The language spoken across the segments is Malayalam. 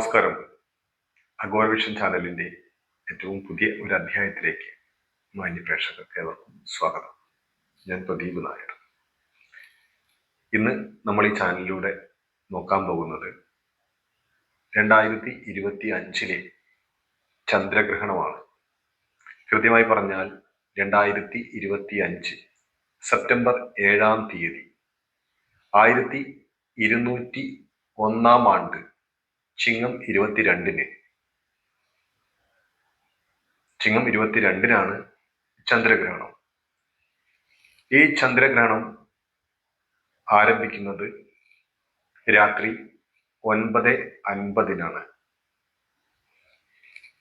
നമസ്കാരം. അഗോര വിഷൻ ചാനലിന്റെ ഏറ്റവും പുതിയ ഒരു അധ്യായത്തിലേക്ക് മാന്യ പ്രേക്ഷകർക്ക് ഏവർക്കും സ്വാഗതം. ഞാൻ പ്രദീപ് നായർ. ഇന്ന് നമ്മൾ ഈ ചാനലിലൂടെ നോക്കാൻ പോകുന്നത് രണ്ടായിരത്തി ഇരുപത്തി അഞ്ചിലെ ചന്ദ്രഗ്രഹണമാണ്. കൃത്യമായി പറഞ്ഞാൽ രണ്ടായിരത്തി ഇരുപത്തി അഞ്ച് സെപ്റ്റംബർ ഏഴാം തീയതി ആയിരത്തി ഇരുന്നൂറ്റി ഒന്നാം ആണ്ട് ചിങ്ങം ഇരുപത്തിരണ്ടിന്. ചിങ്ങം ഇരുപത്തിരണ്ടിനാണ് ചന്ദ്രഗ്രഹണം. ഈ ചന്ദ്രഗ്രഹണം ആരംഭിക്കുന്നത് രാത്രി ഒൻപത് അൻപതിനാണ്.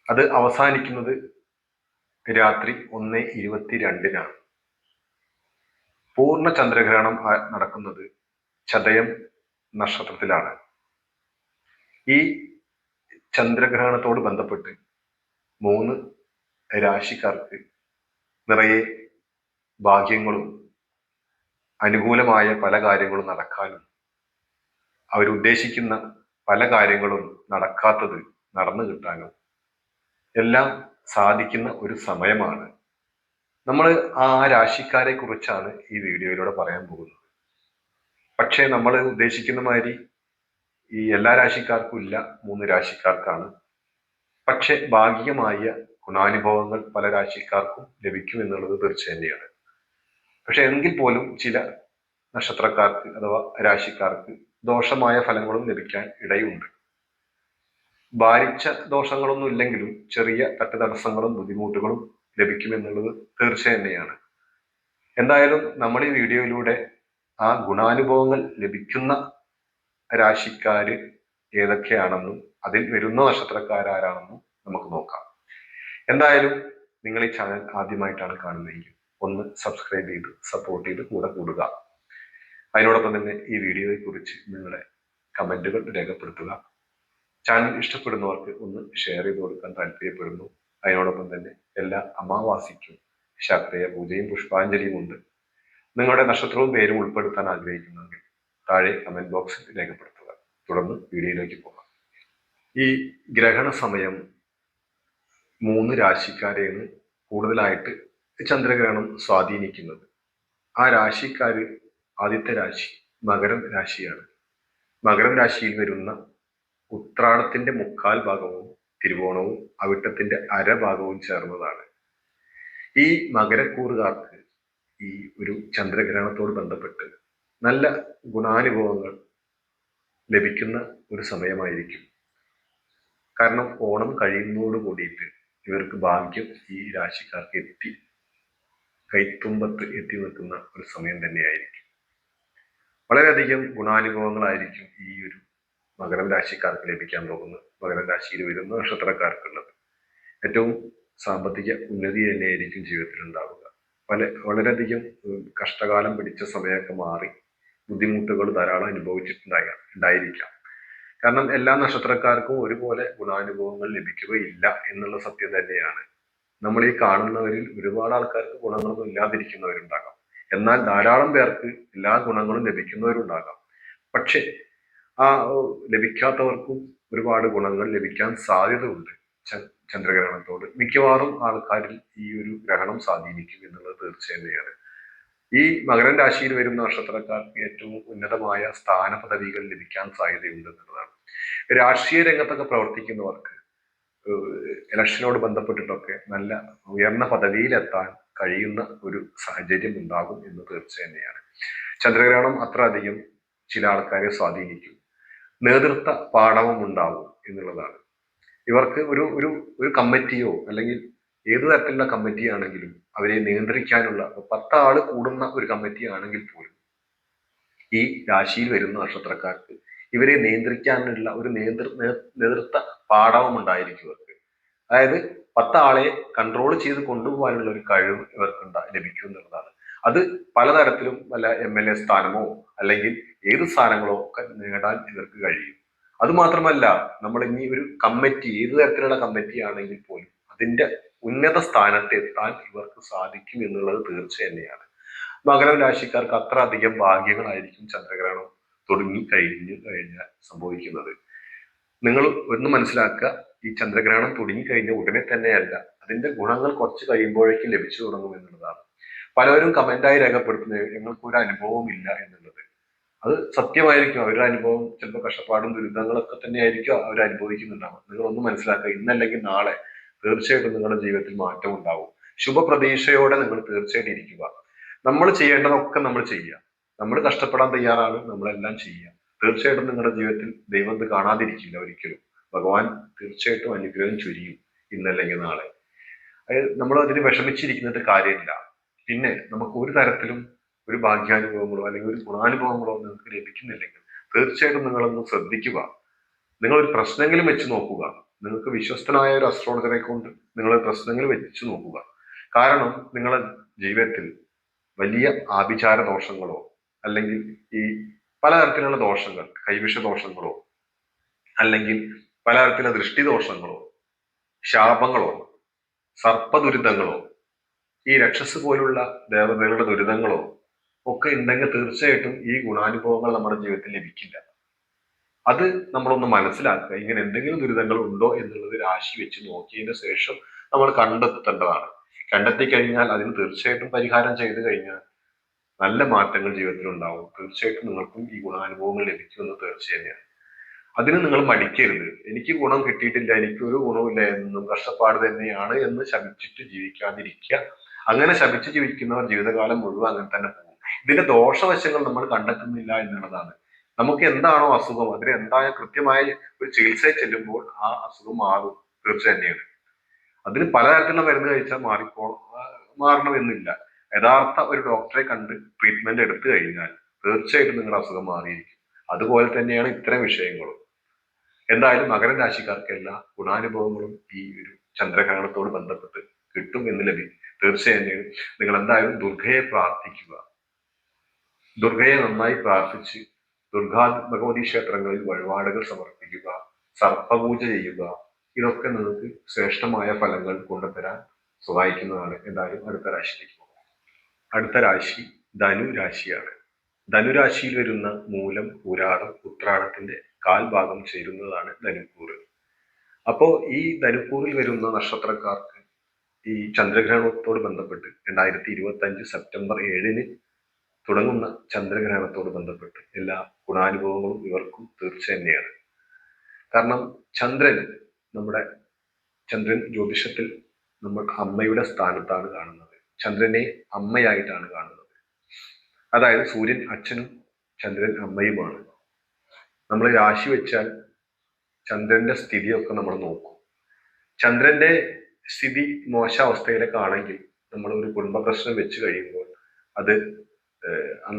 അത് അവസാനിക്കുന്നത് രാത്രി ഒന്ന് ഇരുപത്തിരണ്ടിനാണ്. പൂർണ ചന്ദ്രഗ്രഹണം നടക്കുന്നത് ചതയം നക്ഷത്രത്തിലാണ്. ഈ ചന്ദ്രഗ്രഹണത്തോട് ബന്ധപ്പെട്ട് മൂന്ന് രാശിക്കാർക്ക് നിറയെ ഭാഗ്യങ്ങളും അനുകൂലമായ പല കാര്യങ്ങളും നടക്കാനും അവരുദ്ദേശിക്കുന്ന പല കാര്യങ്ങളും നടക്കാത്തത് നടന്നു കിട്ടാനും എല്ലാം സാധിക്കുന്ന ഒരു സമയമാണ്. നമ്മൾ ആ രാശിക്കാരെ കുറിച്ചാണ് ഈ വീഡിയോയിലൂടെ പറയാൻ പോകുന്നത്. പക്ഷേ നമ്മൾ ഉദ്ദേശിക്കുന്ന മാതിരി ഈ എല്ലാ രാശിക്കാർക്കും ഇല്ല മൂന്ന് രാശിക്കാർക്കാണ്. പക്ഷെ ഭാഗികമായ ഗുണാനുഭവങ്ങൾ പല രാശിക്കാർക്കും ലഭിക്കും എന്നുള്ളത് തീർച്ച പക്ഷെ എങ്കിൽ പോലും ചില നക്ഷത്രക്കാർക്ക് അഥവാ രാശിക്കാർക്ക് ദോഷമായ ഫലങ്ങളും ലഭിക്കാൻ ഇടയുണ്ട്. ഭാരിച്ച ദോഷങ്ങളൊന്നും ഇല്ലെങ്കിലും ചെറിയ തട്ടുതടസ്സങ്ങളും ബുദ്ധിമുട്ടുകളും ലഭിക്കുമെന്നുള്ളത് തീർച്ച തന്നെയാണ് എന്തായാലും നമ്മൾ ഈ വീഡിയോയിലൂടെ ആ ഗുണാനുഭവങ്ങൾ ലഭിക്കുന്ന രാശിക്കാര് ഏതൊക്കെയാണെന്നും അതിൽ വരുന്ന നക്ഷത്രക്കാരാരാണെന്നും നമുക്ക് നോക്കാം. എന്തായാലും നിങ്ങൾ ഈ ചാനൽ ആദ്യമായിട്ടാണ് കാണുന്നതെങ്കിൽ ഒന്ന് സബ്സ്ക്രൈബ് ചെയ്ത് സപ്പോർട്ട് ചെയ്ത് കൂടെ കൂടുക. അതിനോടൊപ്പം തന്നെ ഈ വീഡിയോയെ കുറിച്ച് നിങ്ങളുടെ കമന്റുകൾ രേഖപ്പെടുത്തുക. ചാനൽ ഇഷ്ടപ്പെടുന്നവർക്ക് ഒന്ന് ഷെയർ ചെയ്ത് കൊടുക്കാൻ താല്പര്യപ്പെടുന്നു. അതിനോടൊപ്പം തന്നെ എല്ലാ അമാവാസിക്കും ശാക്തേയ പൂജയും പുഷ്പാഞ്ജലിയും ഉണ്ട്. നിങ്ങളുടെ നക്ഷത്രവും പേരും ഉൾപ്പെടുത്താൻ ആഗ്രഹിക്കുന്നെങ്കിൽ താഴെ കമന്റ് ബോക്സിൽ രേഖപ്പെടുത്തുക. തുടർന്ന് വീഡിയോയിലേക്ക് പോകാം. ഈ ഗ്രഹണ സമയം മൂന്ന് രാശിക്കാരെയാണ് കൂടുതലായിട്ട് ചന്ദ്രഗ്രഹണം സ്വാധീനിക്കുന്നത്. ആ രാശിക്കാർ ആദ്യത്തെ രാശി മകരം രാശിയാണ്. മകരം രാശിയിൽ വരുന്ന ഉത്രാടത്തിന്റെ മുക്കാൽ ഭാഗവും തിരുവോണവും അവിട്ടത്തിന്റെ അരഭാഗവും ചേർന്നതാണ്. ഈ മകരക്കൂറുകാർക്ക് ഈ ഒരു ചന്ദ്രഗ്രഹണത്തോട് ബന്ധപ്പെട്ട് നല്ല ഗുണാനുഭവങ്ങൾ ലഭിക്കുന്ന ഒരു സമയമായിരിക്കും. കാരണം ഓണം കഴിയുന്നതോട് കൂടിയിട്ട് ഇവർക്ക് ഭാഗ്യം ഈ രാശിക്കാർക്ക് എത്തി കൈത്തുമ്പത്ത് എത്തി നിൽക്കുന്ന ഒരു സമയം തന്നെയായിരിക്കും. വളരെയധികം ഗുണാനുഭവങ്ങളായിരിക്കും ഈ ഒരു മകരം രാശിക്കാർക്ക് ലഭിക്കാൻ പോകുന്നത് മകരം രാശിയിൽ വരുന്ന നക്ഷത്രക്കാർക്കുള്ളത്. ഏറ്റവും സാമ്പത്തിക ഉന്നതി തന്നെയായിരിക്കും ജീവിതത്തിൽ ഉണ്ടാവുക പല വളരെയധികം കഷ്ടകാലം പിടിച്ച സമയമൊക്കെ മാറി ബുദ്ധിമുട്ടുകൾ ധാരാളം അനുഭവിച്ചിട്ടുണ്ടായ ഉണ്ടായിരിക്കാം. കാരണം എല്ലാ നക്ഷത്രക്കാർക്കും ഒരുപോലെ ഗുണാനുഭവങ്ങൾ ലഭിക്കുകയില്ല എന്നുള്ള സത്യം തന്നെയാണ്. നമ്മൾ ഈ കാണുന്നവരിൽ ഒരുപാട് ആൾക്കാർക്ക് ഗുണങ്ങളൊന്നും ഇല്ലാതിരിക്കുന്നവരുണ്ടാകാം. എന്നാൽ ധാരാളം പേർക്ക് എല്ലാ ഗുണങ്ങളും ലഭിക്കുന്നവരുണ്ടാകാം. പക്ഷേ ആ ലഭിക്കാത്തവർക്കും ഒരുപാട് ഗുണങ്ങൾ ലഭിക്കാൻ സാധ്യതയുണ്ട് ചന്ദ്രഗ്രഹണത്തോട്. മിക്കവാറും ആൾക്കാരിൽ ഈ ഒരു ഗ്രഹണം സ്വാധീനിക്കും എന്നുള്ളത് തീർച്ച തന്നെയാണ് ഈ മകരൻ രാശിയിൽ വരുന്ന നക്ഷത്രക്കാർക്ക് ഏറ്റവും ഉന്നതമായ സ്ഥാന പദവികൾ ലഭിക്കാൻ സാധ്യതയുണ്ട് എന്നുള്ളതാണ്. രാഷ്ട്രീയ രംഗത്തൊക്കെ പ്രവർത്തിക്കുന്നവർക്ക് ഇലക്ഷനോട് ബന്ധപ്പെട്ടിട്ടൊക്കെ നല്ല ഉയർന്ന പദവിയിലെത്താൻ കഴിയുന്ന ഒരു സാഹചര്യം ഉണ്ടാകും എന്ന് തീർച്ച തന്നെയാണ്. ചന്ദ്രഗ്രഹണം അത്ര അധികം ചില ആൾക്കാരെ സ്വാധീനിക്കും. നേതൃത്വ പാഠവും ഉണ്ടാവും എന്നുള്ളതാണ്. ഇവർക്ക് ഒരു ഒരു ഒരു കമ്മിറ്റിയോ അല്ലെങ്കിൽ ഏത് തരത്തിലുള്ള കമ്മിറ്റി ആണെങ്കിലും അവരെ നിയന്ത്രിക്കാനുള്ള ഇപ്പൊ പത്ത് ആൾ കൂടുന്ന ഒരു കമ്മിറ്റി ആണെങ്കിൽ പോലും ഈ രാശിയിൽ വരുന്ന നക്ഷത്രക്കാർക്ക് ഇവരെ നിയന്ത്രിക്കാനുള്ള ഒരു നേതൃ നേതൃത്വ പാഠവും ഉണ്ടായിരിക്കും ഇവർക്ക്. അതായത് പത്ത് ആളെ കൺട്രോൾ ചെയ്ത് കൊണ്ടുപോകാനുള്ള ഒരു കഴിവ് ഇവർക്ക് ലഭിക്കും എന്നുള്ളതാണ്. അത് പലതരത്തിലും വല്ല എം എൽ എ സ്ഥാനമോ അല്ലെങ്കിൽ ഏത് സ്ഥാനങ്ങളോ ഒക്കെ നേടാൻ ഇവർക്ക് കഴിയും. അതുമാത്രമല്ല നമ്മൾ ഇനി ഒരു കമ്മിറ്റി ഏത് തരത്തിലുള്ള കമ്മിറ്റി ആണെങ്കിൽ പോലും അതിന്റെ ഉന്നത സ്ഥാനത്ത് എത്താൻ ഇവർക്ക് സാധിക്കും എന്നുള്ളത് തീർച്ച തന്നെയാണ് മകരം രാശിക്കാർക്ക് അത്ര അധികം ഭാഗ്യങ്ങളായിരിക്കും ചന്ദ്രഗ്രഹണം തുടങ്ങി കഴിഞ്ഞു കഴിഞ്ഞാൽ സംഭവിക്കുന്നത്. നിങ്ങൾ ഒന്ന് മനസ്സിലാക്കുക ഈ ചന്ദ്രഗ്രഹണം തുടങ്ങി കഴിഞ്ഞ ഉടനെ തന്നെയല്ല അതിന്റെ ഗുണങ്ങൾ കുറച്ച് കഴിയുമ്പോഴേക്കും ലഭിച്ചു തുടങ്ങും എന്നുള്ളതാണ്. പലരും കമന്റായി രേഖപ്പെടുത്തുന്നത് ഞങ്ങൾക്ക് ഒരു അനുഭവവും ഇല്ല എന്നുള്ളത്. അത് സത്യമായിരിക്കും അവരുടെ അനുഭവം ചിലപ്പോൾ കഷ്ടപ്പാടും ദുരിതങ്ങളൊക്കെ തന്നെയായിരിക്കും അവർ നിങ്ങൾ ഒന്ന് മനസ്സിലാക്കുക ഇന്നല്ലെങ്കിൽ നാളെ തീർച്ചയായിട്ടും നിങ്ങളുടെ ജീവിതത്തിൽ മാറ്റം ഉണ്ടാവും. ശുഭപ്രതീക്ഷയോടെ നിങ്ങൾ തീർച്ചയായിട്ടും ഇരിക്കുക. നമ്മൾ ചെയ്യേണ്ടതൊക്കെ നമ്മൾ ചെയ്യുക. നമ്മൾ കഷ്ടപ്പെടാൻ തയ്യാറാണ് നമ്മളെല്ലാം ചെയ്യുക. തീർച്ചയായിട്ടും നിങ്ങളുടെ ജീവിതത്തിൽ ദൈവം ഇത് കാണാതിരിക്കില്ല ഒരിക്കലും. ഭഗവാൻ തീർച്ചയായിട്ടും അനുഗ്രഹം ചൊരിയും ഇന്നല്ലെങ്കിൽ നാളെ. നമ്മൾ അതിന് വിഷമിച്ചിരിക്കുന്നത് കാര്യമില്ല. പിന്നെ നമുക്ക് ഒരു തരത്തിലും ഒരു ഭാഗ്യാനുഭവങ്ങളോ അല്ലെങ്കിൽ ഒരു ഗുണാനുഭവങ്ങളോ നിങ്ങൾക്ക് ലഭിക്കുന്നില്ലെങ്കിൽ തീർച്ചയായിട്ടും നിങ്ങളൊന്ന് ശ്രദ്ധിക്കുക. നിങ്ങൾ ഒരു പ്രശ്നമെങ്കിലും വെച്ച് നോക്കുക. നിങ്ങൾക്ക് വിശ്വസ്തനായ ഒരു അസ്ട്രോളജറെ കൊണ്ട് നിങ്ങൾ പ്രശ്നങ്ങൾ വെച്ചു നോക്കുക. കാരണം നിങ്ങളുടെ ജീവിതത്തിൽ വലിയ ആഭിചാര ദോഷങ്ങളോ അല്ലെങ്കിൽ ഈ പലതരത്തിലുള്ള ദോഷങ്ങൾ കൈവിഷ ദോഷങ്ങളോ അല്ലെങ്കിൽ പലതരത്തിലുള്ള ദൃഷ്ടിദോഷങ്ങളോ ശാപങ്ങളോ സർപ്പദുരിതങ്ങളോ ഈ രക്ഷസ് പോലുള്ള ദേവതകളുടെ ദുരിതങ്ങളോ ഒക്കെ ഉണ്ടെങ്കിൽ തീർച്ചയായിട്ടും ഈ ഗുണാനുഭവങ്ങൾ നമ്മുടെ ജീവിതത്തിൽ ലഭിക്കില്ല. അത് നമ്മളൊന്ന് മനസ്സിലാക്കുക. ഇങ്ങനെ എന്തെങ്കിലും ദുരിതങ്ങൾ ഉണ്ടോ എന്നുള്ളത് രാശി വെച്ച് നോക്കിയതിന് ശേഷം നമ്മൾ കണ്ടെത്തേണ്ടതാണ്. കണ്ടെത്തി കഴിഞ്ഞാൽ അതിന് തീർച്ചയായിട്ടും പരിഹാരം ചെയ്തു കഴിഞ്ഞാൽ നല്ല മാറ്റങ്ങൾ ജീവിതത്തിൽ ഉണ്ടാവും തീർച്ചയായിട്ടും നിങ്ങൾക്കും ഈ ഗുണാനുഭവങ്ങൾ ലഭിക്കുമെന്ന് തീർച്ച തന്നെയാണ്. അതിന് നിങ്ങൾ മടിക്കരുത്. എനിക്ക് ഗുണം കിട്ടിയിട്ടില്ല എനിക്ക് ഒരു ഗുണവുമില്ല എന്നും കഷ്ടപ്പാട് തന്നെയാണ് എന്ന് ശപിച്ചിട്ട് ജീവിക്കാതിരിക്കുക. അങ്ങനെ ശപിച്ച് ജീവിക്കുന്നവർ ജീവിതകാലം മുഴുവൻ അങ്ങനെ തന്നെ പോകും. ഇതിന്റെ ദോഷവശങ്ങൾ നമ്മൾ കണ്ടെത്തുന്നില്ല എന്നുള്ളതാണ്. നമുക്ക് എന്താണോ അസുഖം അതിന് എന്തായ കൃത്യമായ ഒരു ചികിത്സയിൽ ചെല്ലുമ്പോൾ ആ അസുഖം മാറും തീർച്ച തന്നെയാണ് അതിന് പലതരത്തിലുള്ള മരുന്ന് കഴിച്ചാൽ മാറിപ്പോ മാറണമെന്നില്ല. യഥാർത്ഥ ഒരു ഡോക്ടറെ കണ്ട് ട്രീറ്റ്മെന്റ് എടുത്തു കഴിഞ്ഞാൽ തീർച്ചയായിട്ടും നിങ്ങളുടെ അസുഖം മാറിയിരിക്കും. അതുപോലെ തന്നെയാണ് ഇത്തരം വിഷയങ്ങളും. എന്തായാലും മകരരാശിക്കാർക്ക് എല്ലാ ഗുണാനുഭവങ്ങളും ഈ ഒരു ചന്ദ്രഗ്രഹണത്തോട് ബന്ധപ്പെട്ട് കിട്ടും എന്ന് ലഭിക്കും തീർച്ചയായും നിങ്ങൾ എന്തായാലും ദുർഗയെ പ്രാർത്ഥിക്കുക. ദുർഗയെ നന്നായി പ്രാർത്ഥിച്ച് ദുർഗാ ഭഗവതി ക്ഷേത്രങ്ങളിൽ വഴിപാടുകൾ സമർപ്പിക്കുക സർപ്പപൂജ ചെയ്യുക ഇതൊക്കെ നിങ്ങൾക്ക് ശ്രേഷ്ഠമായ ഫലങ്ങൾ കൊണ്ടുതരാൻ സഹായിക്കുന്നതാണ്. എന്തായാലും അടുത്ത രാശിയിലേക്ക് പോകാം. അടുത്ത രാശി ധനു രാശിയാണ് ധനുരാശിയിൽ വരുന്ന മൂലം പുരാടം ഉത്രാടത്തിന്റെ കാൽഭാഗം ചേരുന്നതാണ് ധനുക്കൂറ്. അപ്പോൾ ഈ ധനുക്കൂറിൽ വരുന്ന നക്ഷത്രക്കാർക്ക് ഈ ചന്ദ്രഗ്രഹണത്തോട് ബന്ധപ്പെട്ട് രണ്ടായിരത്തി ഇരുപത്തി അഞ്ച് സെപ്റ്റംബർ ഏഴിന് തുടങ്ങുന്ന ചന്ദ്രഗ്രഹണത്തോട് ബന്ധപ്പെട്ട് എല്ലാ ഗുണാനുഭവങ്ങളും ഇവർക്കും തീർച്ച തന്നെയാണ്. കാരണം ചന്ദ്രൻ നമ്മുടെ ചന്ദ്രൻ ജ്യോതിഷത്തിൽ നമ്മൾ അമ്മയുടെ സ്ഥാനത്താണ് കാണുന്നത്. ചന്ദ്രനെ അമ്മയായിട്ടാണ് കാണുന്നത്. അതായത് സൂര്യൻ അച്ഛനും ചന്ദ്രൻ അമ്മയുമാണ്. നമ്മൾ രാശി വെച്ചാൽ ചന്ദ്രന്റെ സ്ഥിതിയൊക്കെ നമ്മൾ നോക്കും. ചന്ദ്രന്റെ സ്ഥിതി മോശാവസ്ഥയിലൊക്കെ ആണെങ്കിൽ നമ്മൾ ഒരു കുടുംബ പ്രശ്നം വെച്ച് കഴിയുമ്പോൾ അത്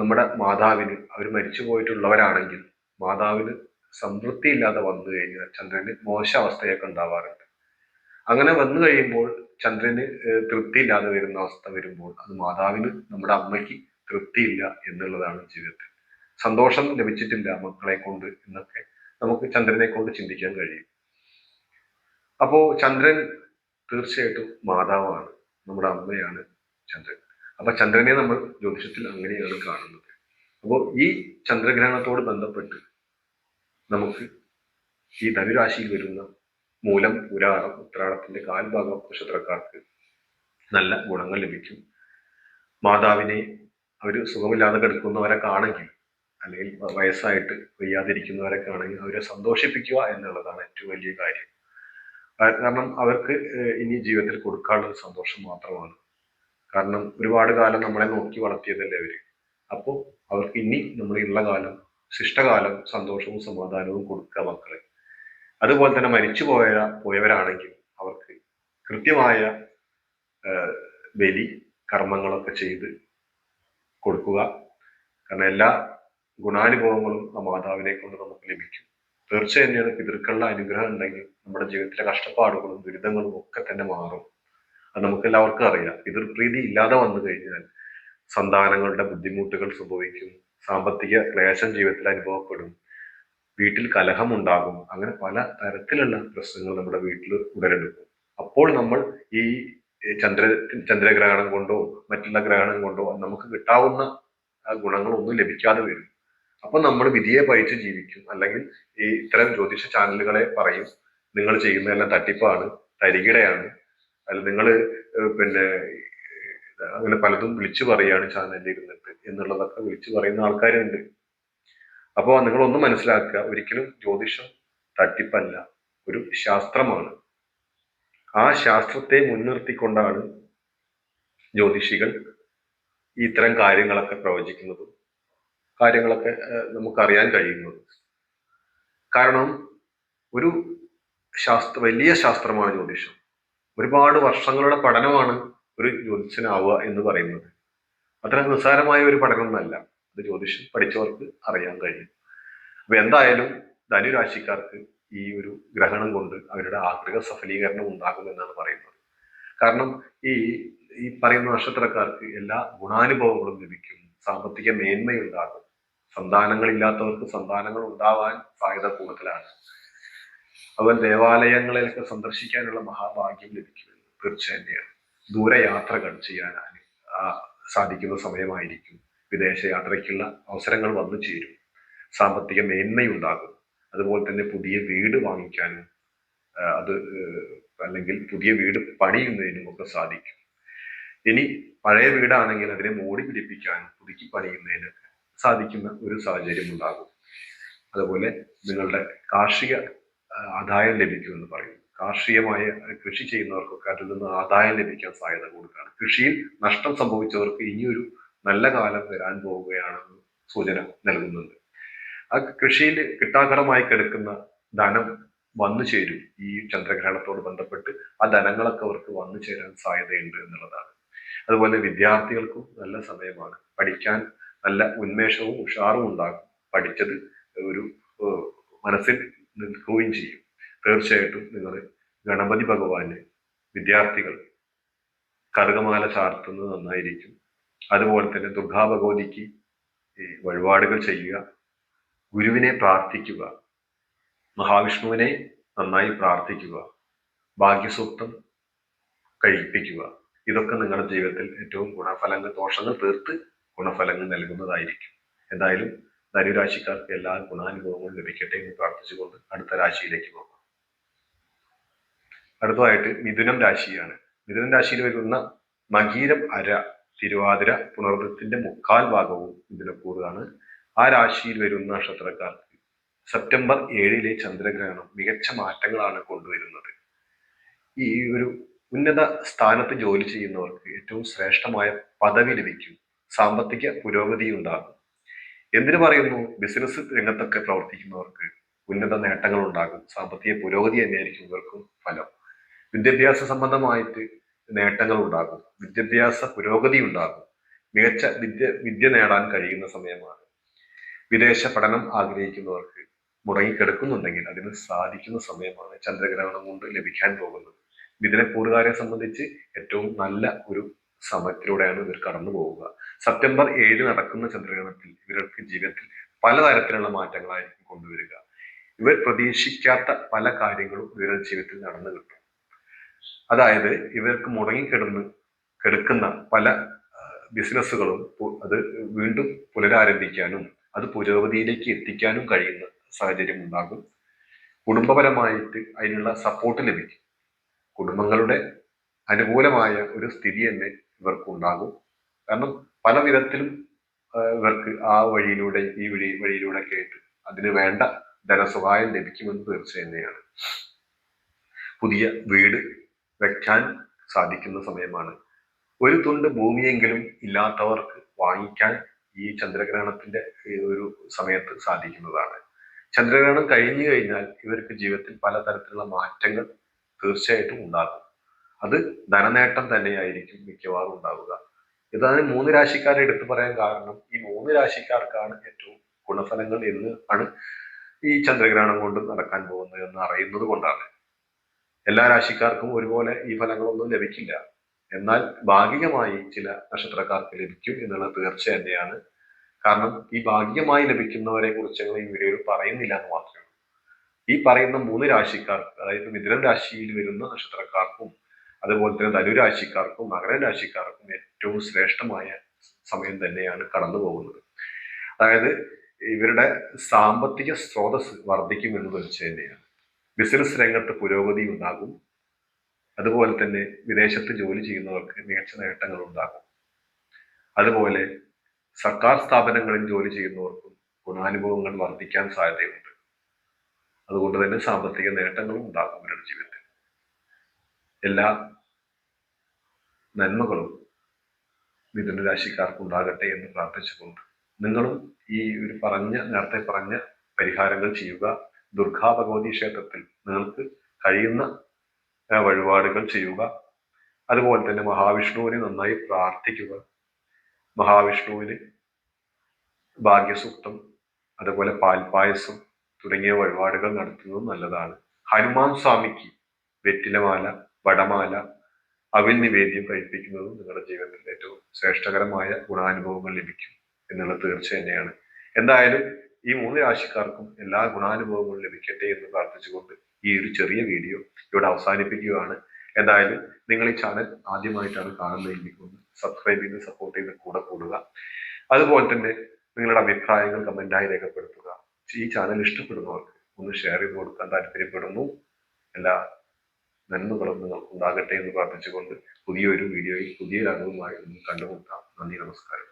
നമ്മുടെ മാതാവിന് അവർ മരിച്ചു പോയിട്ടുള്ളവരാണെങ്കിൽ മാതാവിന് സംതൃപ്തി ഇല്ലാതെ വന്നു കഴിഞ്ഞാൽ ചന്ദ്രന് മോശാവസ്ഥയൊക്കെ ഉണ്ടാവാറുണ്ട്. അങ്ങനെ വന്നു കഴിയുമ്പോൾ ചന്ദ്രന് തൃപ്തിയില്ലാതെ വരുന്ന അവസ്ഥ വരുമ്പോൾ അത് മാതാവിന് നമ്മുടെ അമ്മയ്ക്ക് തൃപ്തിയില്ല എന്നുള്ളതാണ് ജീവിതത്തിൽ. സന്തോഷം ലഭിച്ചിട്ടില്ല മക്കളെ കൊണ്ട് എന്നൊക്കെ നമുക്ക് ചന്ദ്രനെ കൊണ്ട് ചിന്തിക്കാൻ കഴിയും. അപ്പോ ചന്ദ്രൻ തീർച്ചയായിട്ടും മാതാവാണ് നമ്മുടെ അമ്മയാണ് ചന്ദ്രൻ. അപ്പൊ ചന്ദ്രനെ നമ്മൾ ജ്യോതിഷത്തിൽ അങ്ങനെയാണ് കാണുന്നത്. അപ്പോൾ ഈ ചന്ദ്രഗ്രഹണത്തോട് ബന്ധപ്പെട്ട് നമുക്ക് ഈ ധനുരാശിയിൽ വരുന്ന മൂലം പുരാണം ഉത്രാടത്തിന്റെ കാൽഭാഗം നക്ഷത്രക്കാർക്ക് നല്ല ഗുണങ്ങൾ ലഭിക്കും. മാതാവിനെ അവർ സുഖമില്ലാതെ കിടക്കുന്നവരൊക്കെ ആണെങ്കിൽ അല്ലെങ്കിൽ വയസ്സായിട്ട് വയ്യാതിരിക്കുന്നവരൊക്കെ ആണെങ്കിൽ അവരെ സന്തോഷിപ്പിക്കുക എന്നുള്ളതാണ് ഏറ്റവും വലിയ കാര്യം. കാരണം അവർക്ക് ഇനി ജീവിതത്തിൽ കൊടുക്കാനുള്ള സന്തോഷം മാത്രമാണ്. കാരണം ഒരുപാട് കാലം നമ്മളെ നോക്കി വളർത്തിയതല്ലേ അവർ. അപ്പോൾ അവർക്ക് ഇനി നമ്മളുള്ള കാലം ശിഷ്ടകാലം സന്തോഷവും സമാധാനവും കൊടുക്കുക മക്കളെ. അതുപോലെ തന്നെ മരിച്ചു പോയ പോയവരാണെങ്കിൽ അവർക്ക് കൃത്യമായ ബലി കർമ്മങ്ങളൊക്കെ ചെയ്ത് കൊടുക്കുക. കാരണം എല്ലാ ഗുണാനുഭവങ്ങളും ആ മാതാവിനെ കൊണ്ട് നമുക്ക് ലഭിക്കും. തീർച്ചയായും പിതൃക്കളുടെ അനുഗ്രഹം ഉണ്ടെങ്കിൽ നമ്മുടെ ജീവിതത്തിലെ കഷ്ടപ്പാടുകളും ദുരിതങ്ങളും ഒക്കെ തന്നെ മാറും. അത് നമുക്ക് എല്ലാവർക്കും അറിയാം പിതൃപ്രീതി ഇല്ലാതെ വന്നു കഴിഞ്ഞാൽ സന്താനങ്ങളുടെ ബുദ്ധിമുട്ടുകൾ സംഭവിക്കും സാമ്പത്തിക ക്ലേശം ജീവിതത്തിൽ അനുഭവപ്പെടും വീട്ടിൽ കലഹമുണ്ടാകും അങ്ങനെ പല തരത്തിലുള്ള പ്രശ്നങ്ങൾ നമ്മുടെ വീട്ടിൽ ഉടലെടുക്കും. അപ്പോൾ നമ്മൾ ഈ ചന്ദ്ര ചന്ദ്രഗ്രഹണം കൊണ്ടോ മറ്റുള്ള ഗ്രഹണം കൊണ്ടോ നമുക്ക് കിട്ടാവുന്ന ഗുണങ്ങളൊന്നും ലഭിക്കാതെ വരും. അപ്പൊ നമ്മൾ വിധിയെ പഴിച്ച് ജീവിക്കും. അല്ലെങ്കിൽ ഈ ഇത്തരം ജ്യോതിഷ ചാനലുകളെ പറയും നിങ്ങൾ ചെയ്യുന്നതെല്ലാം തട്ടിപ്പാണ് തരികിടയാണ് അല്ല നിങ്ങൾ പിന്നെ അങ്ങനെ പലതും വിളിച്ചു പറയാണ് ചാനലിൽ ഇരുന്നിട്ട് എന്നുള്ളതൊക്കെ വിളിച്ചു പറയുന്ന ആൾക്കാരുണ്ട്. അപ്പോൾ നിങ്ങൾ ഒന്ന് മനസ്സിലാക്കുക ഒരിക്കലും ജ്യോതിഷം തട്ടിപ്പല്ല ഒരു ശാസ്ത്രമാണ്. ആ ശാസ്ത്രത്തെ മുൻനിർത്തിക്കൊണ്ടാണ് ജ്യോതിഷികൾ ഇത്തരം കാര്യങ്ങളൊക്കെ പ്രവചിക്കുന്നതും കാര്യങ്ങളൊക്കെ നമുക്കറിയാൻ കഴിയുന്നതും. കാരണം ഒരു ശാസ്ത്ര വലിയ ശാസ്ത്രമാണ് ജ്യോതിഷം. ഒരുപാട് വർഷങ്ങളുടെ പഠനമാണ് ഒരു ജ്യോതിഷനാവുക എന്ന് പറയുന്നത്. അത്ര നിസ്സാരമായ ഒരു പഠനമൊന്നല്ല അത് ജ്യോതിഷം പഠിച്ചവർക്ക് അറിയാൻ കഴിയും. അപ്പൊ എന്തായാലും ധനുരാശിക്കാർക്ക് ഈ ഒരു ഗ്രഹണം കൊണ്ട് അവരുടെ ആഗ്രഹ സഫലീകരണം ഉണ്ടാകുമെന്നാണ് പറയുന്നത്. കാരണം ഈ ഈ പറയുന്ന നക്ഷത്രക്കാർക്ക് എല്ലാ ഗുണാനുഭവങ്ങളും ലഭിക്കും. സാമ്പത്തിക മേന്മയുണ്ടാകും. സന്താനങ്ങളില്ലാത്തവർക്ക് സന്താനങ്ങൾ ഉണ്ടാവാൻ സാധ്യത കൂടുതലാണ്. അതുപോലെ ദേവാലയങ്ങളിലൊക്കെ സന്ദർശിക്കാനുള്ള മഹാഭാഗ്യം ലഭിക്കുമെന്ന് തീർച്ചയായും. ദൂരയാത്രകൾ ചെയ്യാൻ സാധിക്കുന്ന സമയമായിരിക്കും. വിദേശ യാത്രയ്ക്കുള്ള അവസരങ്ങൾ വന്നു ചേരും. സാമ്പത്തിക മേന്മയുണ്ടാകും. അതുപോലെ തന്നെ പുതിയ വീട് വാങ്ങിക്കാനും അത് അല്ലെങ്കിൽ പുതിയ വീട് പണിയുന്നതിനും ഒക്കെ സാധിക്കും. ഇനി പഴയ വീടാണെങ്കിൽ അതിനെ മോടി പിടിപ്പിക്കാനും പുതുക്കി പണിയുന്നതിന് സാധിക്കുന്ന ഒരു സാഹചര്യം ഉണ്ടാകും. അതുപോലെ നിങ്ങളുടെ കാർഷിക ആദായം ലഭിക്കുമെന്ന് പറയും. കാർഷികമായ കൃഷി ചെയ്യുന്നവർക്കൊക്കെ അതിൽ നിന്ന് ആദായം ലഭിക്കാൻ സാധ്യത കൂടുതലാണ്. കൃഷിയിൽ നഷ്ടം സംഭവിച്ചവർക്ക് ഇനിയൊരു നല്ല കാലം വരാൻ പോവുകയാണെന്ന് സൂചന നൽകുന്നുണ്ട്. ആ കൃഷിയിൽ കിട്ടാകടമായി കിടക്കുന്ന ധനം വന്നു ചേരും. ഈ ചന്ദ്രഗ്രഹണത്തോട് ബന്ധപ്പെട്ട് ആ ധനങ്ങളൊക്കെ അവർക്ക് വന്നു ചേരാൻ സാധ്യതയുണ്ട് എന്നുള്ളതാണ്. അതുപോലെ വിദ്യാർത്ഥികൾക്കും നല്ല സമയമാണ്. പഠിക്കാൻ നല്ല ഉന്മേഷവും ഉഷാറും ഉണ്ടാകും. പഠിച്ചത് ഒരു മനസ്സിൽ നിൽക്കുകയും ചെയ്യും. തീർച്ചയായിട്ടും നിങ്ങൾ ഗണപതി ഭഗവാന് വിദ്യാർത്ഥികൾ കറുകമാല ചാർത്തുന്നത് നന്നായിരിക്കും. അതുപോലെ തന്നെ ദുർഗാ ഭഗവതിക്ക് വഴിപാടുകൾ ചെയ്യുക ഗുരുവിനെ പ്രാർത്ഥിക്കുക മഹാവിഷ്ണുവിനെ നന്നായി പ്രാർത്ഥിക്കുക ഭാഗ്യസൂക്തം കഴിപ്പിക്കുക. ഇതൊക്കെ നിങ്ങളുടെ ജീവിതത്തിൽ ഏറ്റവും ഗുണഫലങ്ങൾ ദോഷങ്ങൾ തീർത്ത് ഗുണഫലങ്ങൾ നൽകുന്നതായിരിക്കും. എന്തായാലും ധനുരാശിക്കാർക്ക് എല്ലാ ഗുണാനുഭവങ്ങളും ലഭിക്കട്ടെ എന്ന് പ്രാർത്ഥിച്ചുകൊണ്ട് അടുത്ത രാശിയിലേക്ക് പോകാം. അടുത്തതായിട്ട് മിഥുനം രാശിയാണ്. മിഥുനം രാശിയിൽ വരുന്ന മകീരം അര തിരുവാതിര പുണർദത്തിന്റെ മുക്കാൽ ഭാഗവും മിഥുനക്കൂറാണ് ആ രാശിയിൽ വരുന്ന നക്ഷത്രക്കാർക്ക് സെപ്റ്റംബർ ഏഴിലെ ചന്ദ്രഗ്രഹണം മികച്ച മാറ്റങ്ങളാണ് കൊണ്ടുവരുന്നത്. ഈ ഒരു ഉന്നത സ്ഥാനത്ത് ജോലി ചെയ്യുന്നവർക്ക് ഏറ്റവും ശ്രേഷ്ഠമായ പദവി ലഭിക്കും. സാമ്പത്തിക പുരോഗതി ഉണ്ടാകും എന്തിനു പറയുന്നു? ബിസിനസ് രംഗത്തൊക്കെ പ്രവർത്തിക്കുന്നവർക്ക് ഉന്നത നേട്ടങ്ങൾ ഉണ്ടാകും സാമ്പത്തിക പുരോഗതി തന്നെയായിരിക്കും ഇവർക്കും ഫലം. വിദ്യാഭ്യാസ സംബന്ധമായിട്ട് നേട്ടങ്ങൾ ഉണ്ടാകും വിദ്യാഭ്യാസ പുരോഗതി ഉണ്ടാകും. മികച്ച വിദ്യ വിദ്യ നേടാൻ കഴിയുന്ന സമയമാണ് വിദേശ പഠനം ആഗ്രഹിക്കുന്നവർക്ക് മുടങ്ങിക്കിടക്കുന്നുണ്ടെങ്കിൽ അതിന് സാധിക്കുന്ന സമയമാണ് ചന്ദ്രഗ്രഹണം കൊണ്ട് ലഭിക്കാൻ പോകുന്നത്. ഇതിനെ കൂറുകാരെ സംബന്ധിച്ച് ഏറ്റവും നല്ല ഒരു സമയത്തിലൂടെയാണ് ഇവർ കടന്നു പോവുക സെപ്റ്റംബർ ഏഴ് നടക്കുന്ന ചന്ദ്രഗ്രഹണത്തിൽ ഇവർക്ക് ജീവിതത്തിൽ പലതരത്തിലുള്ള മാറ്റങ്ങളായിരിക്കും കൊണ്ടുവരിക. ഇവർ പ്രതീക്ഷിക്കാത്ത പല കാര്യങ്ങളും ഇവരുടെ ജീവിതത്തിൽ നടന്നു കിട്ടും. അതായത് ഇവർക്ക് മുടങ്ങിക്കിടന്ന് കെടുക്കുന്ന പല ബിസിനസ്സുകളും അത് വീണ്ടും പുനരാരംഭിക്കാനും അത് പുരോഗതിയിലേക്ക് എത്തിക്കാനും കഴിയുന്ന സാഹചര്യം ഉണ്ടാകും. കുടുംബപരമായിട്ട് അതിനുള്ള സപ്പോർട്ട് ലഭിക്കും. കുടുംബങ്ങളുടെ അനുകൂലമായ ഒരു സ്ഥിതി തന്നെ ഇവർക്ക് ഉണ്ടാകും കാരണം പല വിധത്തിലും ഇവർക്ക് ആ വഴിയിലൂടെ ഈ വഴി വഴിയിലൂടെ ഒക്കെ ആയിട്ട് അതിന് വേണ്ട ധനസഹായം ലഭിക്കുമെന്ന് തീർച്ച തന്നെയാണ്. പുതിയ വീട് വെക്കാൻ സാധിക്കുന്ന സമയമാണ്. ഒരു തുണ്ട് ഭൂമിയെങ്കിലും ഇല്ലാത്തവർക്ക് വാങ്ങിക്കാൻ ഈ ചന്ദ്രഗ്രഹണത്തിന്റെ ഒരു സമയത്ത് സാധിക്കുന്നതാണ്. ചന്ദ്രഗ്രഹണം കഴിഞ്ഞു കഴിഞ്ഞാൽ ഇവർക്ക് ജീവിതത്തിൽ പലതരത്തിലുള്ള മാറ്റങ്ങൾ തീർച്ചയായിട്ടും ഉണ്ടാകും. അത് ധനനേട്ടം തന്നെയായിരിക്കും മിക്കവാറും ഉണ്ടാവുക. ഇതാണ് മൂന്ന് രാശിക്കാരെ എടുത്തു പറയാൻ കാരണം ഈ മൂന്ന് രാശിക്കാർക്കാണ് ഏറ്റവും ഗുണഫലങ്ങൾ എന്ന് ആണ് ഈ ചന്ദ്രഗ്രഹണം കൊണ്ട് നടക്കാൻ പോകുന്നത് എന്ന് അറിയുന്നത് കൊണ്ടാണ്. എല്ലാ രാശിക്കാർക്കും ഒരുപോലെ ഈ ഫലങ്ങളൊന്നും ലഭിക്കില്ല. എന്നാൽ ഭാഗികമായി ചില നക്ഷത്രക്കാർക്ക് ലഭിക്കും എന്നുള്ളത് തീർച്ച തന്നെയാണ്. കാരണം ഈ ഭാഗികമായി ലഭിക്കുന്നവരെ കുറിച്ച് ഞങ്ങൾ ഈ വീഡിയോയിൽ പറയുന്നില്ല എന്ന് മാത്രമേ ഈ പറയുന്ന മൂന്ന് രാശിക്കാർ അതായത് മിഥുനം രാശിയിൽ വരുന്ന നക്ഷത്രക്കാർക്കും അതുപോലെ തന്നെ ധനുരാശിക്കാർക്കും മകര രാശിക്കാർക്കും ഏറ്റവും ശ്രേഷ്ഠമായ സമയം തന്നെയാണ് കടന്നു പോകുന്നത് അതായത് ഇവരുടെ സാമ്പത്തിക സ്രോതസ് വർദ്ധിക്കും എന്ന് വെച്ച് തന്നെയാണ്. ബിസിനസ് രംഗത്ത് പുരോഗതി ഉണ്ടാകും. അതുപോലെ തന്നെ വിദേശത്ത് ജോലി ചെയ്യുന്നവർക്ക് മികച്ച നേട്ടങ്ങൾ ഉണ്ടാകും. അതുപോലെ സർക്കാർ സ്ഥാപനങ്ങളിൽ ജോലി ചെയ്യുന്നവർക്കും ഗുണാനുഭവങ്ങൾ വർദ്ധിക്കാൻ സാധ്യതയുണ്ട്. അതുകൊണ്ട് തന്നെ സാമ്പത്തിക നേട്ടങ്ങളും ഉണ്ടാകും അവരുടെ ജീവിതത്തിൽ. എല്ലാ നന്മകളും മിഥുന രാശിക്കാർക്ക് ഉണ്ടാകട്ടെ എന്ന് പ്രാർത്ഥിച്ചുകൊണ്ട് നിങ്ങളും ഈ ഒരു പറഞ്ഞ നേരത്തെ പറഞ്ഞ പരിഹാരങ്ങൾ ചെയ്യുക. ദുർഗാ ഭഗവതി ക്ഷേത്രത്തിൽ നിങ്ങൾക്ക് കഴിയുന്ന വഴിപാടുകൾ ചെയ്യുക. അതുപോലെ തന്നെ മഹാവിഷ്ണുവിനെ നന്നായി പ്രാർത്ഥിക്കുക. മഹാവിഷ്ണുവിന് ഭാഗ്യസൂക്തം അതുപോലെ പാൽപായസം തുടങ്ങിയ വഴിപാടുകൾ നടത്തുന്നത് നല്ലതാണ്. ഹനുമാൻ സ്വാമിക്ക് വെറ്റിലമാല വടമാല അവിൽ നിവേദ്യം കഴിപ്പിക്കുന്നതും നിങ്ങളുടെ ജീവിതത്തിൽ ഏറ്റവും ശ്രേഷ്ഠകരമായ ഗുണാനുഭവങ്ങൾ ലഭിക്കും എന്നുള്ളത് തീർച്ച തന്നെയാണ്. എന്തായാലും ഈ മൂന്ന് രാശിക്കാർക്കും എല്ലാ ഗുണാനുഭവങ്ങളും ലഭിക്കട്ടെ എന്ന് പ്രാർത്ഥിച്ചുകൊണ്ട് ഈ ഒരു ചെറിയ വീഡിയോ ഇവിടെ അവസാനിപ്പിക്കുകയാണ്. എന്തായാലും നിങ്ങൾ ഈ ചാനൽ ആദ്യമായിട്ടാണ് കാണുന്നതെങ്കിൽ ഒന്ന് സബ്സ്ക്രൈബ് ചെയ്ത് സപ്പോർട്ട് ചെയ്ത് കൂടെ കൂടുക. അതുപോലെ തന്നെ നിങ്ങളുടെ അഭിപ്രായങ്ങൾ കമന്റായി രേഖപ്പെടുത്തുക. ഈ ചാനൽ ഇഷ്ടപ്പെടുന്നവർക്ക് ഒന്ന് ഷെയർ ചെയ്ത് കൊടുക്കാൻ താല്പര്യപ്പെടുന്നു. എല്ലാ നന്മകളും നിങ്ങൾക്ക് ഉണ്ടാകട്ടെ എന്ന് പ്രാർത്ഥിച്ചുകൊണ്ട് പുതിയൊരു വീഡിയോയിൽ പുതിയൊരു അറിവുമായി കണ്ടുമുട്ടാം. നന്ദി നമസ്കാരം.